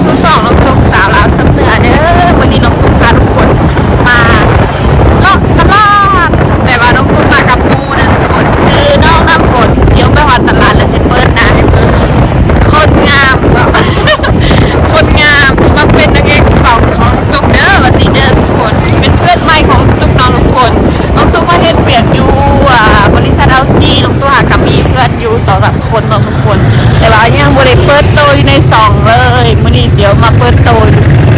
เข้า แต่ว่ายังบริเปิดโตวอยู่ในสองเลยมื่อนี้เดี๋ยวมาเปิดโตว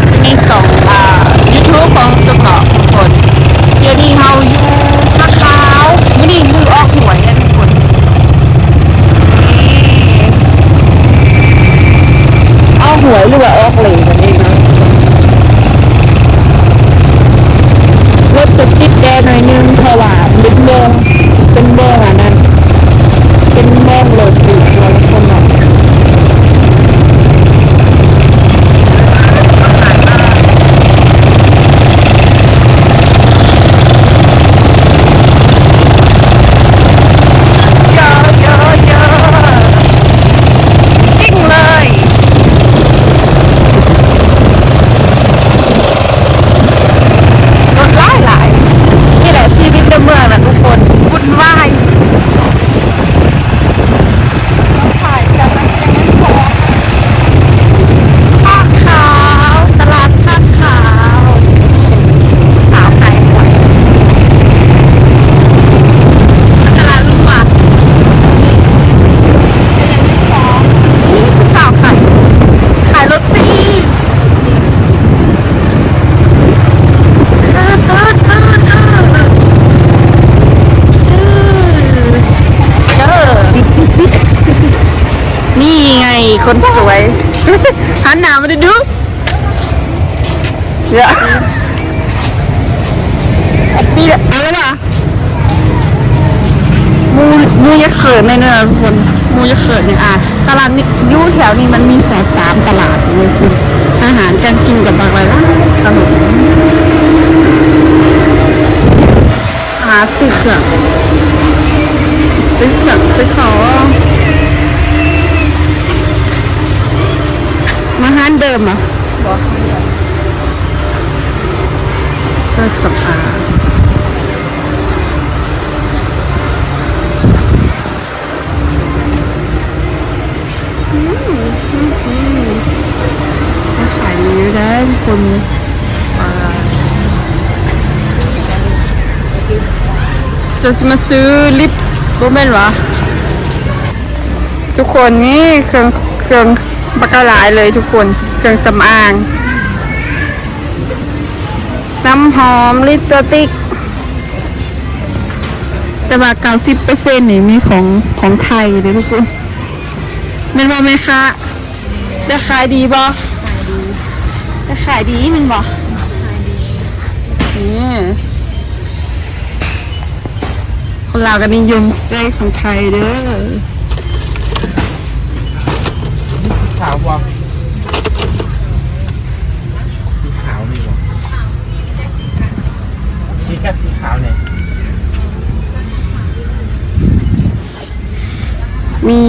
อยู่ในสองอ่า YouTube ของตุ๊กเนาะทุกคนเดี๋ยวนี้เฮาอยู่ท่าขาวมื่อนี้มือออกหวยกันทุกคนนี่ออกหวยหรือว่าออกเหลวกันเองเนาะรถจะติดแดงหน่อยนึงเพราะว่าเป็นโมงเป็นโมงอะนั่น เป็นแม่งโหลดปีกเราคนละเยอะเยอะเยอะจริงเลยรถหลายหลายนี่แหละชีวิตในเมืองนะทุกคนวุ่นวาย ผ้าขาวตลาดผ้าขาวสาวขายหวยตลาดลุงหมานี่คือสาวขายขายโรตีเธอเธอเธอเธอเธอ นี่ไง คนสวย หันหน้ามาดูดูเดี๋ยวปีละอะไรล่ะมูมูจะเขินในเนื้อทุกคนมูจะเขินเนี่ยอะตลาดนี้อยูแถวนี้มันมีสามสามตลาดเลยคุณอาหารการกินกับบางอะไรล่ะขนมหาซื้อเครื่องซื้อเครื่องซื้อของ มาห้านเดิมเหรอะกเครื่องสำอางอืมอืมขายดีได้คนจะมาซื้อลิปสโบแมนวะทุกคนนี่เครื่องเครื่อง บักกะหลายเลยทุกคนเครื่องสำอาง น้ำหอมลิปสติก แต่ว่าเก้าสิบเปอร์เซ็นต์นี่มีของของไทยเลยทุกคนแมันบอกไหมคะจะขายดีบ่จะขายดีมันบ่นี่คนเราวกันนิยมใช้ของไทยเด้อ ขาววะสีขาวมีวะสีกับสีขาวเนี่ยมี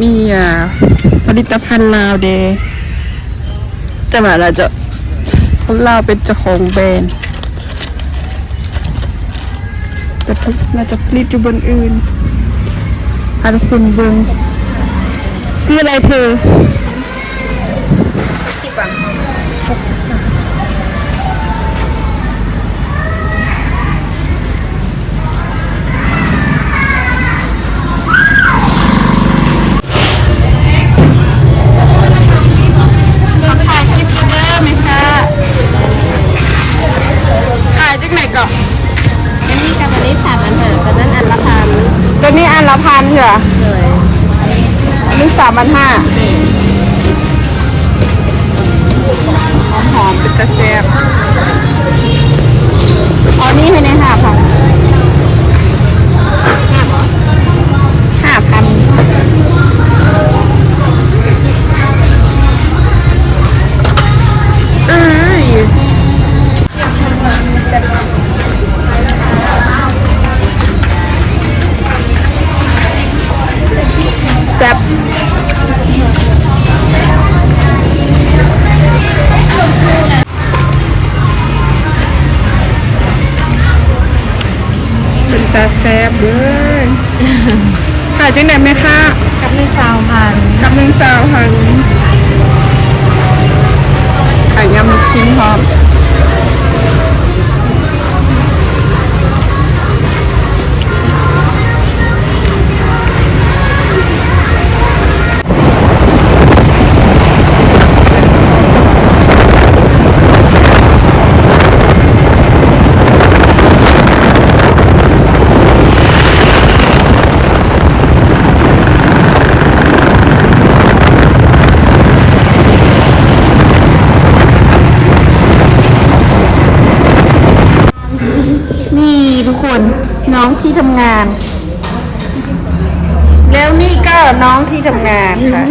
มีอ่าผลิตภัณฑ์ลาวเดย์แต่ว่าเราจะคนลาวเป็นเจ้าของแบรนด์แต่น่าจะผลิตอยู่บนอื่นพาทุกคนเบิงซื้ออะไรเธอ ละพันเหรอะอันนี้สามพันห้าหอมหอมๆเป็นกระแซบอันี่ให้ในห้าพัน แซ่บเป็นตาแซ่บเลยขายที่ไหนไหมคะกับหนึ่งสาวพันกับหนึ่งสาวพันขายยำลูกชิ้นพร้อม ที่ทำงาน แล้วนี่ก็น้องที่ทำงานค่ะ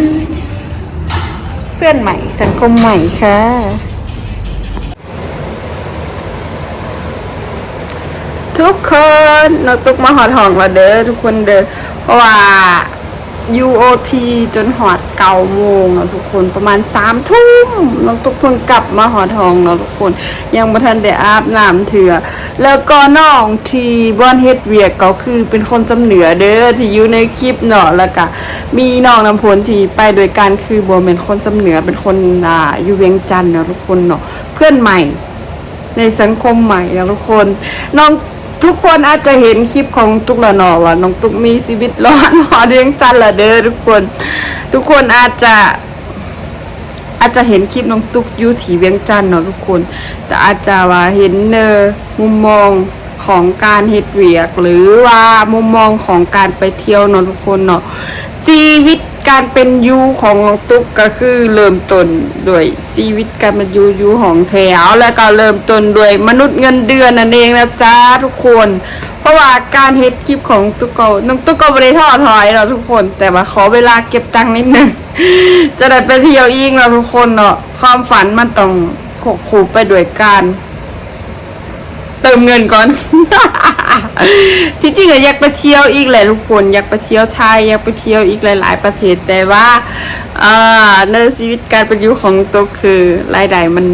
เพื่อนใหม่สังคมใหม่ค่ะ ทุกคนนกตุกมาหอดห้องเราเด้อทุกคนเด้อเพราะว่า UOT จนหอดเก้าโมงเนาะทุกคนประมาณสามทุ่มน้องตุ๊กเพิ่งกลับมาหอดห้องเนาะทุกคน ยังบ่ทันได้อาบน้ำเถื่อแล้วก็น้องที่บ้านเฮ็ดเวียกก็คือเป็นคนจำเหนือเด้อที่อยู่ในคลิปเนาะแล้วก็มีน้องน้ำพลที่ไปโดยกันคือบ่เป็นคนจำเหนือเป็นคนอ่าอยู่เวียงจันทน์เนาะทุกคนเนาะเพื่อนใหม่ ในสังคมใหม่นะทุกคนน้อง ทุกคนอาจจะเห็นคลิปของตุกละนอว่าน้องตุกมีชีวิตร้อนหอเลี้ยงจันละเด้อทุกคน ทุกคนอาจจะอาจจะเห็นคลิปน้องตุกยู่ที่เวียงจันเนาะทุกคน แต่อาจจะว่าเห็นเนอมุมมองของการเฮ็ดเวียก หรือว่ามุมมองของการไปเที่ยวเนาะทุกคนเนาะชีวิต การเป็นยูของน้องตุ๊กก็คือเริ่มต้นด้วยชีวิตการเป็นยูยูของแถว แล้วก็เริ่มต้นด้วยมนุษย์เงินเดือนนั่นเองนะจ๊ะทุกคน เพราะว่าการเฮ็ดคลิปของตุ๊กก็น้องตุ๊กก็ไม่ได้ท้อถอยเนาทุกคน แต่ว่าขอเวลาเก็บตังค์นิดนึงจะได้ไปเที่ยวอีกเนาทุกคนเนาะความฝันมันต้องขบคูไปด้วยการ เติมเงินก่อน ที่จริงอะอยากไปเที่ยวอีกแหละทุกคน อยากไปเที่ยวไทยอยากไปเที่ยวอีกหลาย ๆ ประเทศแต่ว่าในชีวิตการเป็นอยู่ของตัวคือรายได้มัน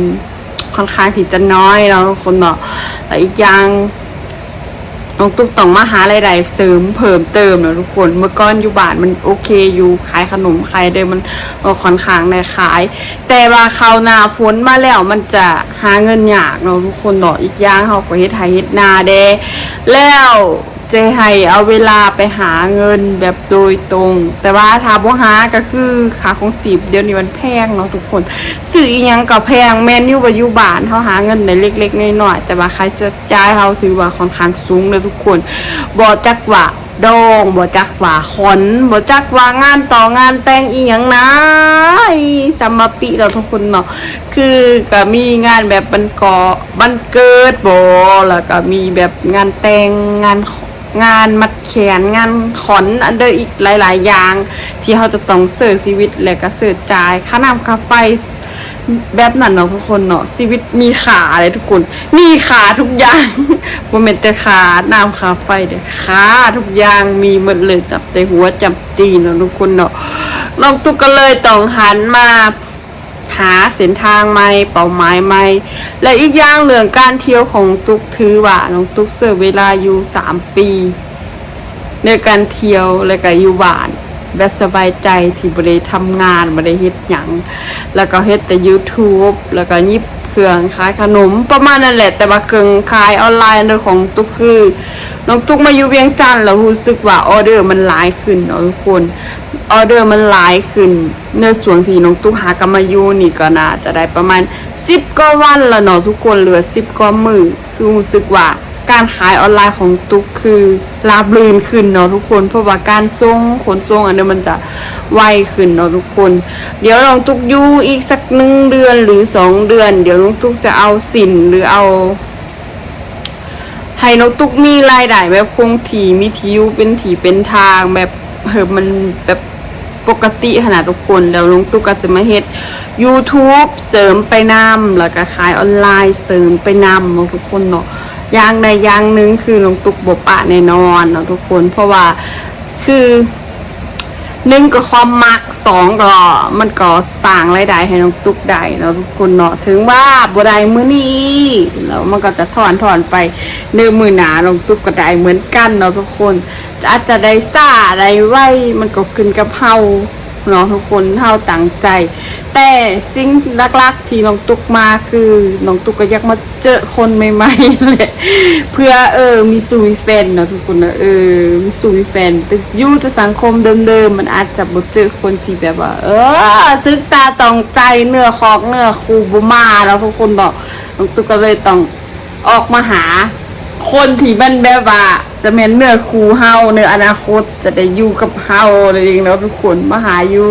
ค่อนข้างที่จะน้อยเราคนเนาะแต่อีกอย่าง น้องตุ๊กต้องมาหารายๆเสริมเพิ่มเติมเนะทุกคนเมื่อก่อนอยู่บ้านมันโอเคอยู่ขายขนมขายเดิมมันก็ค่อนข้างในขาย แต่ว่าเขาวหนาฝนมาแล้วมันจะหาเงินยากเนาะทุกคนเนาะอีกอย่างเขาก็เฮ็ดไทยเฮ็ดนาเด้แล้ว จะให้เอาเวลาไปหาเงินแบบโดยตรง แต่ว่าถ้าบ่หาก็คือค่าของสีบเดี๋ยวนี้มันแพงเนาะทุกคนซื้ออีหยังก็แพงแม่นยู่ว่ายูบานเขาหาเงินได้เล็กๆน้อยๆแต่ว่าใครจะจ่ายเขาถือว่าค่อนข้างสูงเลยทุกคนบ่จักว่าดองบ่จักว่าขอนบ่จักว่างานต่องานแต่งอีหยังนะสัมมาปิเราทุกคนเนาะคือก็มีงานแบบบันกอบันเกิดบ่แล้วก็มีแบบงานแต่งงาน งานมัดแขนงานขอนอันเดอร์อีกหลาย ๆ อย่าง ที่เขาจะต้องเสิร์ฟชีวิตแล้วก็เสิร์ฟจ่ายค่าน้ำค่าไฟแบบนั้นเนาะทุกคนเนาะชีวิตมีขาเลยทุกคน มีขาทุกอย่างโมเมนแต่ขาน้ำขาไฟเด้อขาทุกอย่างมีหมดเลยจับแต่หัวจับตีเนาะทุกคนเนาะน้องตุกก็เลยต้องหันมา หาเส้นทางใหม่เป้าหมายใหม่ และอีกอย่างเรื่องการเที่ยวของตุ๊กถือว่าน้องตุ๊กเสิร์ฟเวลาอยู่สามปีในการเที่ยวและก็อยู่บ้านแบบสบายใจที่บ่ได้ทำงานบ่ได้เฮ็ดหยัง แล้วก็เฮ็ดแต่ YouTube แล้วก็ยิบ เครื่องขายขนมประมาณนั่นแหละ แต่ว่าเครื่องขายออนไลน์เรื่อของตุ๊กคือน้องตุ๊กมาอยู่เวียงจันทร์แล้วรู้สึกว่าออเดอร์มันหลายขึ้นเนาะทุกคนออเดอร์มันหลายขึ้น เนส่วนที่น้องตุ๊กหากนมาอยู่นี่ก็น่าจะได้ประมาณ10กว่าวันแล้วเนาะทุกคนเหลือ10กว่ามือคือรู้สึกว่า การขายออนไลน์ของตุ๊กคือราบรื่นขึ้นเนาะทุกคน เพราะว่าการส่งขนส่งอันนี้มันจะไวขึ้นเนาะทุกคน เดี๋ยวน้องตุ๊กยูอีกสักหนึ่งเดือนหรือสองเดือน เดี๋ยวน้องตุ๊กจะเอาสินหรือเอาให้น้องตุ๊กมีรายได้แบบคงที่มีที่อยู่เป็นที่เป็นทางแบบเออมันแบบปกติขนาดทุกคนแล้วน้องตุกก็จะมาเฮ็ด YouTube เสริมไปนำแล้วก็ขายออนไลน์เสริมไปนำเนาะทุกคนเนาะ อย่างใดอย่างหนึ่งคือน้องตุ๊กบปะแน่นอนเนาะทุกคน เพราะว่าคือหนึ่งก็ความมักสองก็มันก็สร้างรายได้ให้น้องตุ๊กได้เนาะทุกคนเนาะถึงว่าบ่ได้มื้อนี้แล้วมันก็จะถอนถอนไปเนื้อมือหนาน้องตุ๊กก็ได้เหมือนกันเนาะทุกคนจะอาจจะได้ซ่าได้ไวมันก็ขึ้นกับเฮา เนาะทุกคนเฮาตั้งใจ แต่สิ่งลักๆที่น้องตุ๊กมาคือน้องตุ๊กก็อยากมาเจอคนใหม่ๆเลยเพื่อเออมีสู่มีแฟนเนาะทุกคนนะเออมีสู่มีแฟนแต่อยู่แต่สังคมเดิมๆมันอาจจะบ่เจอคนที่แบบว่า เออถึกตาต้องใจเนื้อคอกเนื้อคูบมาแล้วทุกคนบอกน้องตุ๊กก็เลยต้องออกมาหา คนที่มันแบบว่า จะเป็นเนื้อคูเฮาในออนาคตจะได้อยู่กับเฮาอะไรอย่างเนาะทุกคนมาหาอยู่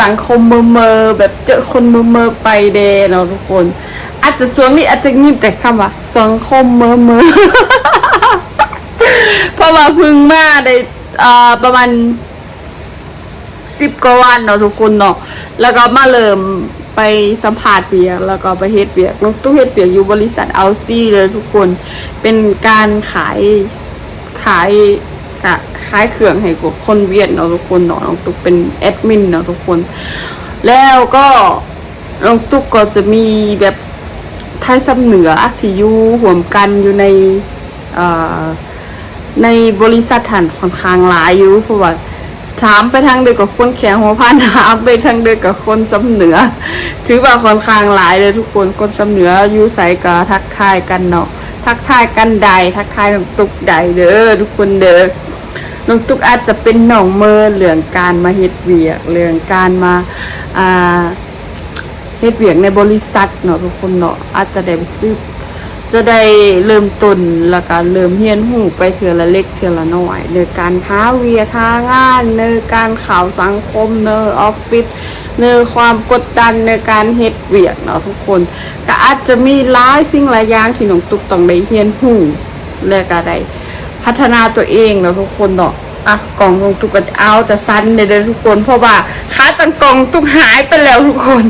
สังคมเมอเมอแบบเจอคนเมอเมอไปเดเนาะทุกคน อาจจะสวงนี้อาจจะมีแต่คำว่าสังคมเมอเมอเพราะว่าเพึ่งมาได้อ่าประมาณสิบกว่าวันเนาะทุกคนเนาะแล้วก็มาเริ่มไปสัมภาษณ์เปียก แล้วก็ไปเฮ็ดเปียกน้องตู้เฮ็ดเปียกอยู่บริษัทเอาซี่เลยทุกคนเป็นการขาย ขายขะขายเครื่องให้กับคนเวียดเนาะทุกคนเนาะน้องตุ๊กเป็นแอดมินเนาะทุกคน แล้วก็น้องตุ๊กก็จะมีแบบไทยซ้ำเหนือที่อยู่ห่วมกันอยู่ในในบริษัทหันค่อนข้างหลายอยู่เพราะว่าถามไปทางเดียวกับคนแขงหัวพันถามไปทางเดียวกับคนสำเหนือ ถือว่าค่อนข้างหลายเลยทุกคนคนสำเหนืออยู่ใส่กะทักทายกันเนาะ ทักทายกันใด ทักทายน้องตุกใดเด้อทุกคนเด้อน้องตุกอาจจะเป็นหน่องเมอเรื่องการมาเฮ็ดเวียกเรื่องการมาอ่าเฮ็ดเวียกในบริษัทเนาะทุกคนเนาะอาจจะได้ไปซื้อจะได้เริ่มต้นแล้วก็เริ่มเฮียนหูไปเทื่อละเล็กเทื่อละน้อยในการหาเวียกหางานในการข่าวสังคมในออฟฟิศ ในความกดดันในการเฮ็ดเวียกเนาะทุกคนก็อาจจะมีหลายสิ่งหลายอย่างที่น้องตุ๊กต้องได้เฮียนหูและก็ได้พัฒนาตัวเองเนาะทุกคนเนาะอะกล่องของตุกก็จะเอาแต่สั้นเลยเด้อทุกคน เพราะว่าค้าตังกล่องตุกหายไปแล้วทุกคน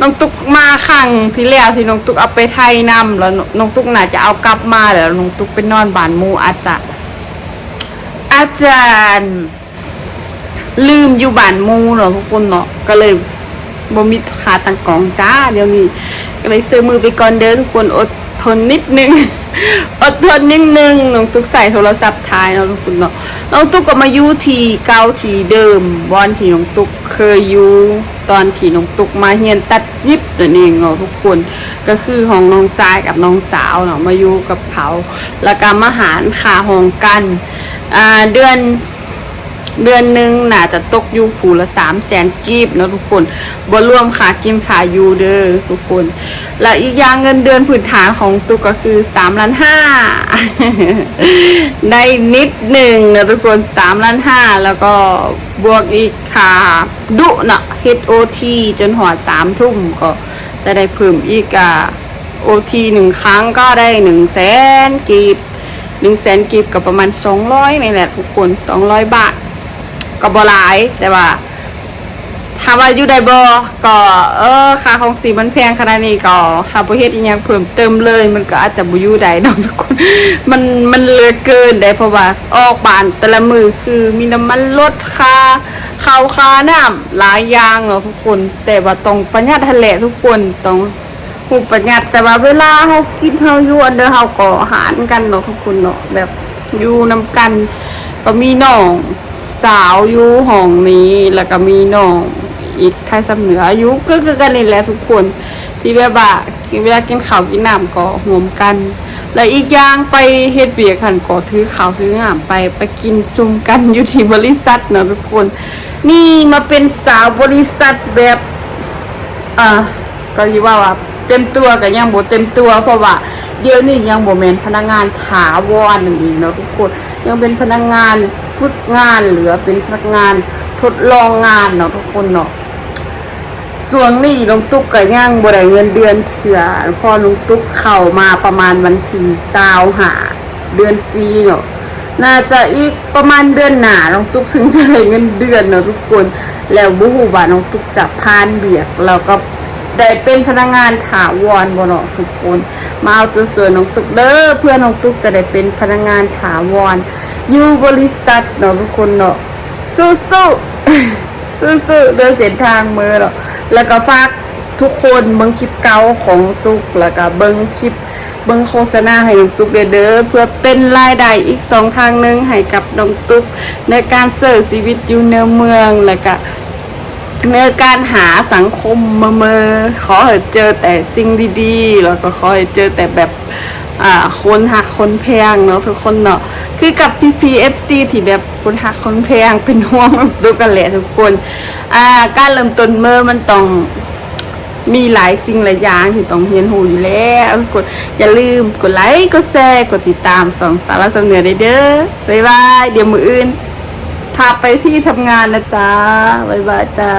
น้องตุกมาครั้งที่แล้วที่น้องตุกเอาไปไทยนำแล้วน้องตุกน่าจะเอากลับมาแล้วน้องตุกไปนอนบ้านมูอาจจะอาจารย์ ลืมอยู่บ้านมูเนาะทุกคนเนาะก็เลยบ่มีขาตังกล่องจ้าเดี๋ยวนี้ก็เลยซื้อมือไปก่อนเด้อทุกคนอดทนนิดนึง อดทนนิดนึงน้องตุ๊กใส่โทรศัพท์ท้ายเนาะทุกคนเนาะน้องตุ๊กก็มาอยู่ทีเก่าทีเดิมบอนที่น้องตุ๊กเคยอยู่ตอนที่น้องตุ๊กมาเฮียนตัดยิบนั่นเองเนาะทุกคน ก็คือของน้องทรายกับน้องสาวเนาะมาอยู่กับเขา แล้วก็มาหารขาหองกันอ่าเดือน เดือนหนึ่งน่าจะตกอยู่ผูละสามแสนกีบนะทุกคนบ่รวมขากินขาอยู่เด้อทุกคน และอีกอย่างเงินเดือนพื้นฐานของตุกก็คือสามล้านห้าได้นิดหนึ่งนะทุกคนสามล้านห้าแล้วก็บวกอีกค่าดุนาะ HOT จนหัวสามทุ่มก็จะได้เพิ่มอีกอะ OT หนึ่งครั้งก็ได้หนึ่งแสนกีบหนึ่งแสนกีบก็ประมาณสองร้อยนี่แหละทุกคนสองร้อยบาท ก็บ่หลายแต่ว่าถามว่าอยู่ได้บ่ก็ เออค่าของสีมันแพงขนาดนี้ก็หาบ่เฮ็ดอีหยังเพิ่มเติมเลย มันก็อาจจะบ่อยู่ได้เนาะทุกคน มันมันเหลือเกินได้เพราะว่าออกบ้านแต่ละมือคือมีน้ำมันลดค่าข้าวค่าน้ำหลายอย่างเนาะทุกคน แต่ว่าต้องประหยัดหั่นแหละทุกคนต้องฮู้ประหยัดแต่ว่าเวลาเฮากินเฮาอยู่อันเด้อเฮาก็หารกันเนาะทุกคนเนาะแบบอยู่นํกัน ก็มีน้อง สาวอยู่ห้องนี้ แล้วก็มีน้องอีกไทยสำเหนืออายุก็คือกันนี่แหละทุกคน ที่แบบว่าเวลากินข้าวกินน้ำก็ห่วมกัน และอีกอย่างไปเฮ็ดเบียกหันก็ถือข้าวถือน้ำไปไปกินซุ่มกันอยู่ที่บริษัทเนาะทุกคน นี่มาเป็นสาวบริษัทแบบอ่าก็ยี่ว่าว่าเต็มตัวกับยังบ่เต็มตัว เพราะว่าเดี๋ยวนี้ยังบ่แม่นพนักงานถาวรนั่นเองเนาะทุกคนยังเป็นพนักงาน ฝึกงานเหรือเป็นพนักงานทดลองงานเนาะทุกคนเนาะส่วนนี้ลุงตุ๊กก็ย่างบ่ได้เงินเดือนเถื่อพอลุงตุ๊กเข้ามาประมาณวันที่20หาเดือนซีเนาะน่าจะอีกประมาณเดือนหนาลุงตุ๊กถึงจะได้เงินเดือนเนาะทุกคน แล้วบ่ฮู้ว่าลุงตุ๊กจะพานเบียกแล้วก็ได้เป็นพนักงานถาวรบ่เนาะทุกคน มาเอาสวยๆน้องตุ๊กเด้อเพื่อน้องตุ๊กจะได้เป็นพนักงานถาวร ยูบริษัทเนาะทุกคนเนาะสู้ๆสู้ๆเดินเส้นทางมือหรอกแล้วก็ฝากทุกคนเบิ่งคลิปเก่าของตุกแล้วก็เบิ่งคลิปเบิ่งโฆษณาให้น้องตุกเด้อเพื่อเป็นรายได้อีกสองทางหนึงให้กับน้องตุกในการเสิร์ฟชีวิตอยู่ในเมืองแล้วก็ในการหาสังคมมาเมอขอให้เจอแต่สิ่งดีๆ แล้วก็ขอให้เจอแต่แบบ อ่าคนหักคนแพงเนาะทุกคนเนาะคือกับพีพีเอฟซีที่แบบคนหักคนแพงเป็นห่วงดูกันแหละทุกคนอ่าการเริ่มต้นเมื่อมันต้องมีหลายสิ่งหลายอย่างที่ต้องเรียนรู้อยู่แล้วทุกคนอย่าลืมกดไลค์กดแชร์กดติดตามสองสารสำเนือได้เด้อบ๊ายบายเดี๋ยวมืออื่นพาไปที่ทำงานนะจ๊ะบ๊ายบายจ้า